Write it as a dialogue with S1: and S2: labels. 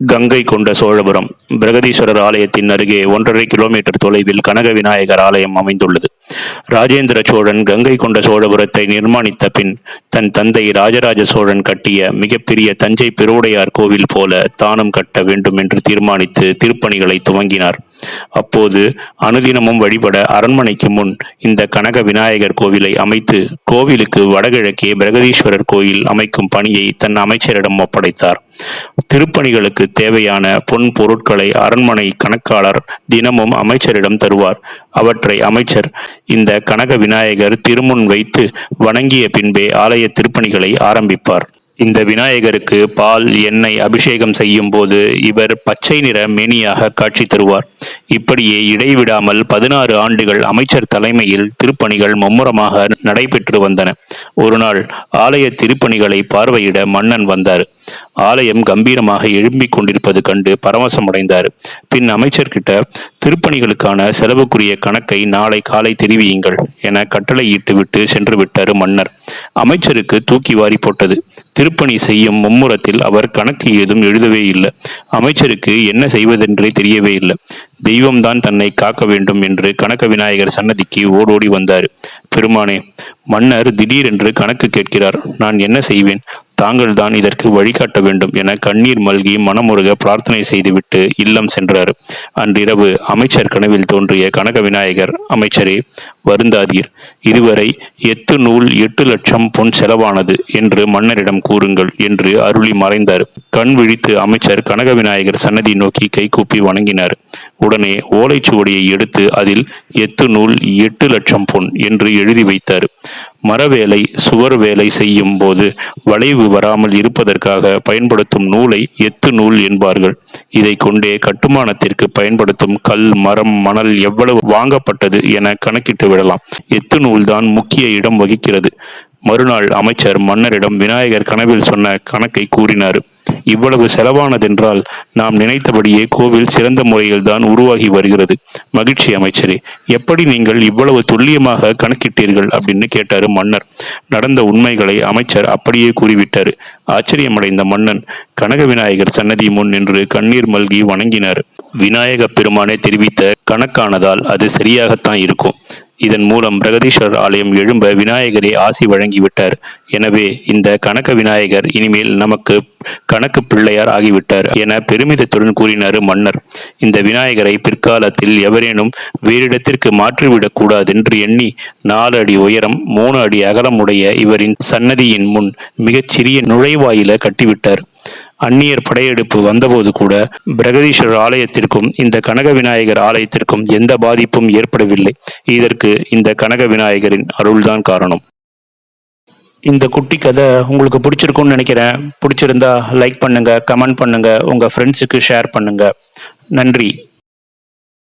S1: கங்கை கொண்ட சோழபுரம் பிரகதீஸ்வரர் ஆலயத்தின் அருகே ஒன்றரை கிலோமீட்டர் தொலைவில் கனக விநாயகர் ஆலயம் அமைந்துள்ளது. ராஜேந்திர சோழன் கங்கை கொண்ட சோழபுரத்தை நிர்மாணித்த பின் தன் தந்தை ராஜராஜ சோழன் கட்டிய மிகப்பெரிய தஞ்சை பெருவுடையார் கோவில் போல தானும் கட்ட வேண்டும் என்று தீர்மானித்து திருப்பணிகளை துவங்கினார். அப்போது அனுதினமும் வழிபட அரண்மனைக்கு முன் இந்த கனக விநாயகர் கோவிலை அமைத்து கோவிலுக்கு வடகிழக்கே பிரகதீஸ்வரர் கோயில் அமைக்கும் பணியை தன் அமைச்சரிடம் ஒப்படைத்தார். திருப்பணிகளுக்கு தேவையான பொன் பொருட்களை அரண்மனை கணக்காளர் தினமும் அமைச்சரிடம் தருவார். அவற்றை அமைச்சர் இந்த கனக விநாயகர் திருமுன் வைத்து வணங்கிய பின்பே ஆலய திருப்பணிகளை ஆரம்பிப்பார். இந்த விநாயகருக்கு பால் எண்ணெய் அபிஷேகம் செய்யும் போது இவர் பச்சை நிற மேனியாக காட்சி தருவார். இப்படியே இடைவிடாமல் பதினாறு ஆண்டுகள் அமைச்சர் தலைமையில் திருப்பணிகள் மும்முரமாக நடைபெற்று வந்தன. ஒரு நாள் ஆலய திருப்பணிகளை பார்வையிட மன்னன் வந்தார். ஆலயம் கம்பீரமாக எழும்பிக் கொண்டிருப்பது கண்டு பரவசமடைந்தார். பின் அமைச்சர்கிட்ட திருப்பணிகளுக்கான செலவுக்குரிய கணக்கை நாளை காலை தெரிவியுங்கள் என கட்டளையிட்டு விட்டு சென்று விட்டார் மன்னர். அமைச்சருக்கு தூக்கி வாரி போட்டது. திருப்பணி செய்யும் மும்முரத்தில் அவர் கணக்கு ஏதும் எழுதவே இல்லை. அமைச்சருக்கு என்ன செய்வதென்றே தெரியவே இல்லை. தெய்வம்தான் தன்னை காக்க வேண்டும் என்று கணக்க விநாயகர் சன்னதிக்கு ஓடோடி வந்தார். பெருமானே மன்னர் திடீரென்று கணக்கு கேட்கிறார். நான் என்ன செய்வேன்? தாங்கள் தான் இதற்கு வழிகாட்ட வேண்டும் என கண்ணீர் மல்கி மனமுருக பிரார்த்தனை செய்துவிட்டு இல்லம் சென்றார். அன்றிரவு அமைச்சர் கனவில் தோன்றிய கனக விநாயகர் அமைச்சரே வருந்தாதீர். இதுவரை எத்து நூல் எட்டு லட்சம் பொன் செலவானது என்று மன்னரிடம் கூறுங்கள் என்று அருளி மறைந்தார். கண் விழித்து அமைச்சர் கனக விநாயகர் சன்னதி நோக்கி கைகூப்பி வணங்கினார். உடனே ஓலைச்சுவடியை எடுத்து அதில் எத்து நூல் எட்டு லட்சம் பொன் என்று எழுதி வைத்தார். மரவேலை சுவர் வேலை செய்யும் போது வளைவு வராமல் இருப்பதற்காக பயன்படுத்தும் நூலை எத்து நூல் என்பார்கள். இதை கொண்டே கட்டுமானத்திற்கு பயன்படுத்தும் கல் மரம் மணல் எவ்வளவு வாங்கப்பட்டது என கணக்கிட்டு விடலாம். எத்து நூல்தான் முக்கிய இடம் வகிக்கிறது. மறுநாள் அமைச்சர் மன்னரிடம் விநாயகர் கனவில் சொன்ன கணக்கை கூறினார். இவ்வளவு செலவானதென்றால் நாம் நினைத்தபடியே கோவில் சிறந்த முறையில் தான் உருவாகி வருகிறது. மகிழ்ச்சி அமைச்சரே எப்படி நீங்கள் இவ்வளவு துல்லியமாக கணக்கிட்டீர்கள் அப்படின்னு கேட்டாரு மன்னர். நடந்த உண்மைகளை அமைச்சர் அப்படியே கூறிவிட்டார். ஆச்சரியமடைந்த மன்னன் கனக விநாயகர் சன்னதி முன் நின்று கண்ணீர் மல்கி வணங்கினார். விநாயக பெருமானே தெரிவித்த கணக்கானதால் அது சரியாகத்தான் இருக்கும். இதன் மூலம் பிரகதீஸ்வரர் ஆலயம் எழும்ப விநாயகரே ஆசி வழங்கிவிட்டார். எனவே இந்த கணக்க விநாயகர் இனிமேல் நமக்கு கணக்கு பிள்ளையார் ஆகிவிட்டார் என பெருமிதத்துடன் கூறினார் மன்னர். இந்த விநாயகரை பிற்காலத்தில் எவரேனும் வேறிடத்திற்கு மாற்றிவிடக் கூடாதென்று எண்ணி நாலு அடி உயரம் மூணு அடி அகலமுடைய இவரின் சன்னதியின் முன் மிகச் சிறிய நுழைவாயில கட்டிவிட்டார். அந்நியர் படையெடுப்பு வந்தபோது கூட பிரகதீஸ்வரர் ஆலயத்திற்கும் இந்த கனக விநாயகர் ஆலயத்திற்கும் எந்த பாதிப்பும் ஏற்படவில்லை. இதற்கு இந்த கனக விநாயகரின் அருள்தான் காரணம். இந்த குட்டி கதை உங்களுக்கு பிடிச்சிருக்கும்னு நினைக்கிறேன். பிடிச்சிருந்தா லைக் பண்ணுங்க கமெண்ட் பண்ணுங்க உங்க ஃப்ரெண்ட்ஸுக்கு ஷேர் பண்ணுங்க. நன்றி.